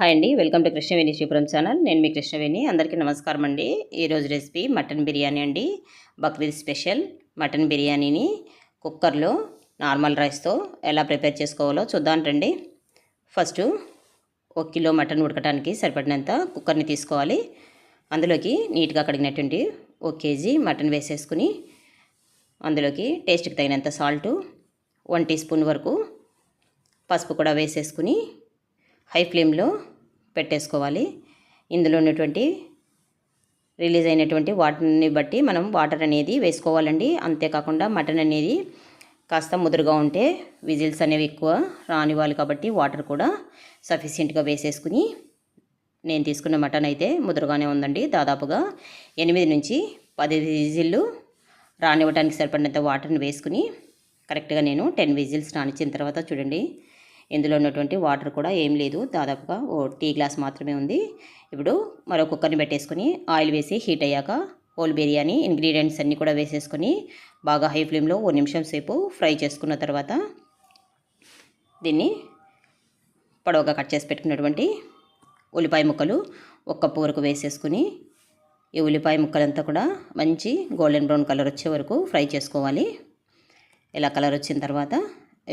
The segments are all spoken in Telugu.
హాయ్ అండి. Welcome to Krishnaveni Sripuram channel. నేను మీ కృష్ణవేణి. అందరికీ నమస్కారం అండి. ఈరోజు రెసిపీ మటన్ బిర్యానీ అండి. బక్రీద్ స్పెషల్ మటన్ బిర్యానీని కుక్కర్లో నార్మల్ రైస్తో ఎలా ప్రిపేర్ చేసుకోవాలో చూద్దాం రండి. ఫస్ట్ ఒక కిలో మటన్ ఉడకడానికి సరిపడినంత కుక్కర్ని తీసుకోవాలి. అందులోకి నీట్గా కడిగినటువంటి ఒక కేజీ మటన్ వేసేసుకుని అందులోకి టేస్ట్కి తగినంత సాల్టు వన్ టీ స్పూన్ వరకు పసుపు కూడా వేసేసుకుని హై ఫ్లేమ్లో పెట్టేసుకోవాలి. ఇందులో ఉన్నటువంటి రిలీజ్ అయినటువంటి వాటర్ని బట్టి మనం వాటర్ అనేది వేసుకోవాలండి. అంతేకాకుండా మటన్ అనేది కాస్త ముదురుగా ఉంటే విజిల్స్ అనేవి ఎక్కువ రానివ్వాలి కాబట్టి వాటర్ కూడా సఫిషియెంట్గా వేసేసుకుని నేను తీసుకున్న మటన్ అయితే ముదురుగానే ఉందండి. దాదాపుగా ఎనిమిది నుంచి పది విజిల్లు రానివ్వడానికి సరిపడినంత వాటర్ని వేసుకుని కరెక్ట్గా నేను టెన్ విజిల్స్ రానిచ్చిన తర్వాత చూడండి. ఇందులో ఉన్నటువంటి వాటర్ కూడా ఏం లేదు. దాదాపుగా ఓ టీ గ్లాస్ మాత్రమే ఉంది. ఇప్పుడు మరో కుక్కర్ని పెట్టేసుకొని ఆయిల్ వేసి హీట్ అయ్యాక హోల్ బిర్యానీ ఇంగ్రీడియంట్స్ అన్నీ కూడా వేసేసుకొని బాగా హై ఫ్లేమ్లో ఓ నిమిషం సేపు ఫ్రై చేసుకున్న తర్వాత దీన్ని పొడవుగా కట్ చేసి పెట్టుకున్నటువంటి ఉల్లిపాయ ముక్కలు ఒక్క పూరకు వేసేసుకుని ఈ ఉల్లిపాయ ముక్కలంతా కూడా మంచి గోల్డెన్ బ్రౌన్ కలర్ వచ్చే వరకు ఫ్రై చేసుకోవాలి. ఇలా కలర్ వచ్చిన తర్వాత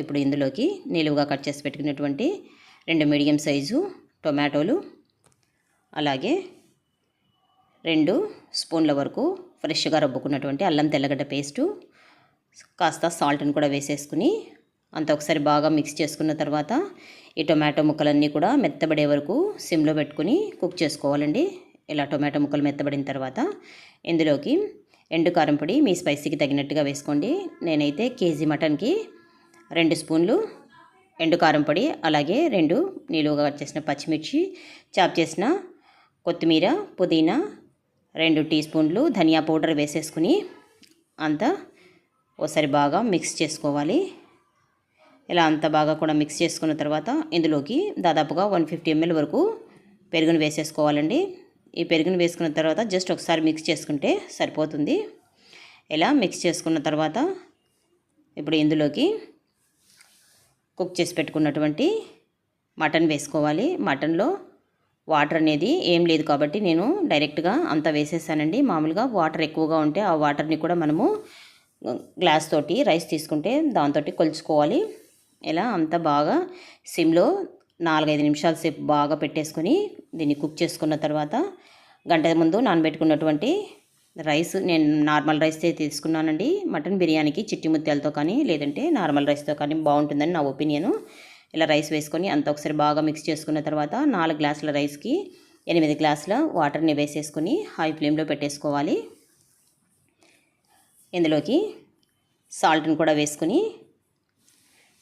ఇప్పుడు ఇందులోకి నిలువుగా కట్ చేసి పెట్టుకున్నటువంటి రెండు మీడియం సైజు టొమాటోలు అలాగే రెండు స్పూన్ల వరకు ఫ్రెష్గా రబ్బుకున్నటువంటి అల్లం తెల్లగడ్డ పేస్టు కాస్త సాల్ట్ని కూడా వేసేసుకుని అంత ఒకసారి బాగా మిక్స్ చేసుకున్న తర్వాత ఈ టొమాటో ముక్కలన్నీ కూడా మెత్తబడే వరకు సిమ్లో పెట్టుకుని కుక్ చేసుకోవాలండి. ఇలా టొమాటో ముక్కలు మెత్తబడిన తర్వాత ఇందులోకి ఎండు కారం పొడి మీ స్పైసీకి తగినట్టుగా వేసుకోండి. నేనైతే కేజీ మటన్కి రెండు స్పూన్లు ఎండు కారం పొడి అలాగే రెండు నిలువుగా కట్ చేసిన పచ్చిమిర్చి చాప్ చేసిన కొత్తిమీర పుదీనా రెండు టీ స్పూన్లు ధనియా పౌడర్ వేసేసుకుని అంతా ఒకసారి బాగా మిక్స్ చేసుకోవాలి. ఇలా అంత బాగా కూడా మిక్స్ చేసుకున్న తర్వాత ఇందులోకి దాదాపుగా వన్ ఫిఫ్టీ ఎంఎల్ వరకు పెరుగును వేసేసుకోవాలండి. ఈ పెరుగును వేసుకున్న తర్వాత జస్ట్ ఒకసారి మిక్స్ చేసుకుంటే సరిపోతుంది. ఇలా మిక్స్ చేసుకున్న తర్వాత ఇప్పుడు ఇందులోకి కుక్ చేసి పెట్టుకున్నటువంటి మటన్ వేసుకోవాలి. మటన్లో వాటర్ అనేది ఏం లేదు కాబట్టి నేను డైరెక్ట్గా అంతా వేసేసానండి. మామూలుగా వాటర్ ఎక్కువగా ఉంటే ఆ వాటర్ని కూడా మనము గ్లాస్ తోటి రైస్ తీసుకుంటే దాంతో కొలుచుకోవాలి. ఇలా అంతా బాగా సిమ్లో నాలుగైదు నిమిషాల సేపు బాగా పెట్టేసుకొని దీన్ని కుక్ చేసుకున్న తర్వాత గంట ముందు నానబెట్టుకున్నటువంటి రైస్ నేను నార్మల్ రైస్తే తీసుకున్నానండి. మటన్ బిర్యానీకి చిట్టి ముత్యాలతో కానీ లేదంటే నార్మల్ రైస్తో కానీ బాగుంటుందని నా ఒపీనియను. ఇలా రైస్ వేసుకొని అంత ఒకసారి బాగా మిక్స్ చేసుకున్న తర్వాత నాలుగు గ్లాసుల రైస్కి ఎనిమిది గ్లాసుల వాటర్ని వేసేసుకొని హై ఫ్లేమ్లో పెట్టేసుకోవాలి. ఇందులోకి సాల్ట్ని కూడా వేసుకొని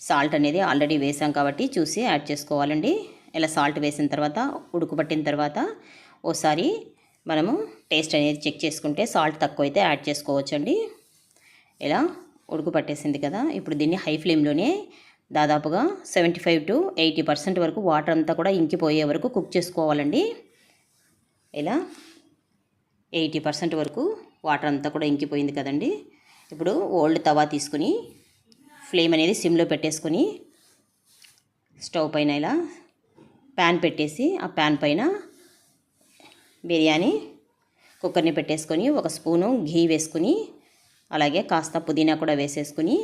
సాల్ట్ అనేది ఆల్రెడీ వేసాం కాబట్టి చూసి యాడ్ చేసుకోవాలండి. ఇలా సాల్ట్ వేసిన తర్వాత ఉడుకుపట్టిన తర్వాత ఓసారి మనము టేస్ట్ అనేది చెక్ చేసుకుంటే సాల్ట్ తక్కువైతే యాడ్ చేసుకోవచ్చండి. ఇలా ఉడుకు పట్టేసింది కదా ఇప్పుడు దీన్ని హై ఫ్లేమ్లోనే దాదాపుగా seventy five to eighty percent వరకు వాటర్ అంతా కూడా ఇంకిపోయే వరకు కుక్ చేసుకోవాలండి. ఇలా ఎయిటీ పర్సెంట్ వరకు వాటర్ అంతా కూడా ఇంకిపోయింది కదండి. ఇప్పుడు ఓల్డ్ తవా తీసుకుని ఫ్లేమ్ అనేది సిమ్లో పెట్టేసుకొని స్టవ్ పైన ఇలా ప్యాన్ పెట్టేసి ఆ ప్యాన్ పైన బిర్యానీ కుక్కర్ని పెట్టేసుకొని ఒక స్పూను ఘీ వేసుకుని అలాగే కాస్త పుదీనా కూడా వేసేసుకుని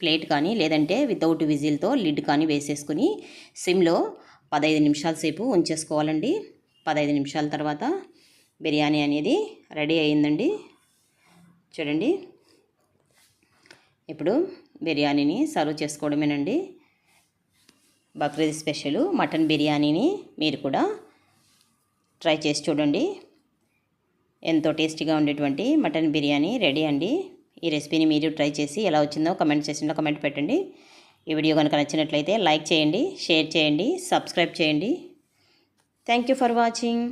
ప్లేట్ కానీ లేదంటే వితౌట్ విజిల్తో లిడ్ కానీ వేసేసుకుని సిమ్లో పదహైదు నిమిషాల సేపు ఉంచేసుకోవాలండి. పదహైదు నిమిషాల తర్వాత బిర్యానీ అనేది రెడీ అయిందండి చూడండి. ఇప్పుడు బిర్యానీని సర్వ్ చేసుకోవడమేనండి. బక్రీద్ స్పెషల్ మటన్ బిర్యానీని మీరు కూడా ట్రై చేసి చూడండి. ఎంతో టేస్టీగా ఉండేటువంటి మటన్ బిర్యానీ రెడీ అండి. ఈ రెసిపీని మీరు ట్రై చేసి ఎలా వచ్చిందో కమెంట్ సెషన్లో కమెంట్ పెట్టండి. ఈ వీడియో కనుక నచ్చినట్లయితే లైక్ చేయండి షేర్ చేయండి సబ్స్క్రైబ్ చేయండి. Thank you for watching.